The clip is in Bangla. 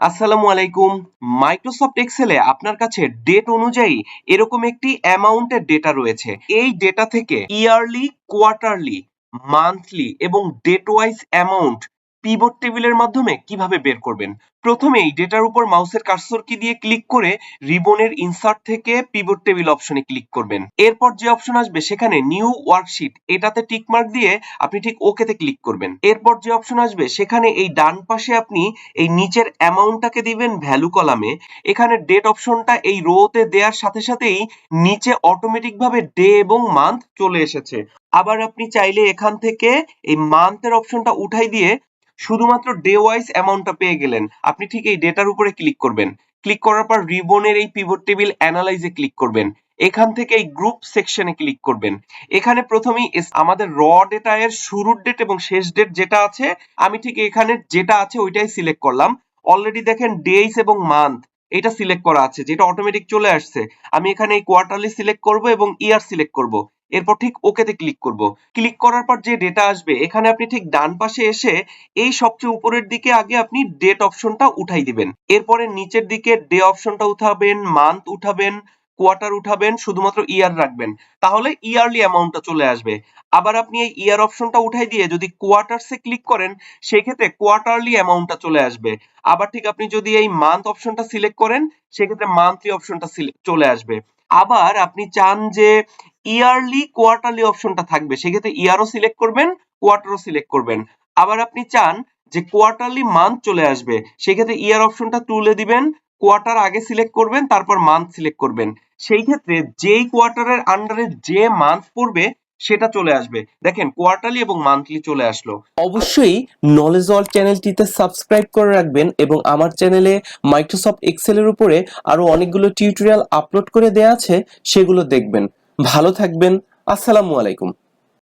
আসসালামু আলাইকুম। মাইক্রোসফট এক্সেলে আপনার কাছে ডেট অনুযায়ী এরকম একটি অ্যামাউন্টের ডেটা রয়েছে। এই ডেটা থেকে ইয়ারলি কোয়ার্টারলি মান্থলি এবং ডেট ওয়াইজ অ্যামাউন্ট পিভট টেবিলের মাধ্যমে কীভাবে বের করবেন? প্রথমেই ডেটার উপর মাউসের কার্সর কি দিয়ে ক্লিক করে রিবনের ইনসার্ট থেকে পিভট টেবিল অপশনে ক্লিক করবেন। এরপর যে অপশন আসবে সেখানে নিউ ওয়ার্কশিট এটাতে টিক মার্ক দিয়ে আপনি ঠিক ওকেতে ক্লিক করবেন। এরপর যে অপশন আসবে সেখানে এই ডান পাশে আপনি এই নিচের অ্যামাউন্টটাকে দিবেন ভ্যালু কলামে এখানে ডেট অপশনটা এই রোতে দেওয়ার সাথে সাথেই নিচে অটোমেটিক ভাবে ডে এবং মান্থ চলে এসেছে। আবার আপনি চাইলে এখান থেকে এই মান্থের অপশনটা উঠাই দিয়ে শুধুমাত্র ডে ওয়াইজ অ্যামাউন্টটা পেয়ে গেলেন। আপনি ঠিক এই ডেটার উপরে ক্লিক করবেন। ক্লিক করার পর রিবনের এই পিভট টেবিল অ্যানালাইজে ক্লিক করবেন। এখান থেকে এই গ্রুপ সেকশনে ক্লিক করবেন। এখানে প্রথমেই আমাদের র ডেটা এর শুরুর ডেট এবং শেষ ডেট যেটা আছে, আমি ঠিক এখানে যেটা আছে ওইটাই সিলেক্ট করলাম। অলরেডি দেখেন ডেইস এবং মান্থ এটা সিলেক্ট করা আছে, যেটা অটোমেটিক চলে আসছে। আমি এখানে এই কোয়ার্টারলি সিলেক্ট করব এবং ইয়ার সিলেক্ট করব। এরপর ঠিক ওকেতে ক্লিক করব। ক্লিক করার পর যে ডেটা আসবে, এখানে আপনি ঠিক ডান পাশে এসে এই সবচেয়ে উপরের দিকে আগে আপনি ডেট অপশনটা উঠাই দিবেন। এরপরে নিচের দিকে ডে অপশনটা উঠাবেন মান্থ উঠাবেন কোয়ার্টার উঠাবেন, শুধুমাত্র ইয়ার রাখবেন। তাহলে ইয়ারলি অ্যামাউন্টটা চলে আসবে। আবার আপনি এই ইয়ার অপশনটা উঠাই দিয়ে যদি কোয়ার্টারসে ক্লিক করেন সেই ক্ষেত্রে কোয়ার্টারলি অ্যামাউন্টটা চলে আসবে। আবার ঠিক আপনি যদি এই মান্থ অপশনটা সিলেক্ট করেন, সেক্ষেত্রে মান্থলি অপশনটা চলে আসবে। আবার আপনি চান যে ইয়ারলি কোয়ার্টারলি অপশনটা থাকবে, সেক্ষেত্রে ইয়ারও সিলেক্ট করবেন কোয়ার্টারও সিলেক্ট করবেন। আবার আপনি চান যে কোয়ার্টারলি মান্থ চলে আসবে, সেক্ষেত্রে ইয়ার অপশনটা তুলে দিবেন কোয়ার্টার আগে সিলেক্ট করবেন, তারপর মান্থ সিলেক্ট করবেন। সেই ক্ষেত্রে যেই কোয়ার্টারের আন্ডারে যে মান্থ পড়বে সেটা চলে আসবে। দেখেন কোয়ার্টারলি এবং মান্থলি চলে আসলো। অবশ্যই নলেজ অল চ্যানেলটিতে সাবস্ক্রাইব করে রাখবেন এবং আমার চ্যানেলে মাইক্রোসফট এক্সেলের উপরে আরও অনেকগুলো টিউটোরিয়াল আপলোড করে দেয়া আছে, সেগুলো দেখবেন। ভালো থাকবেন। আসসালামু আলাইকুম।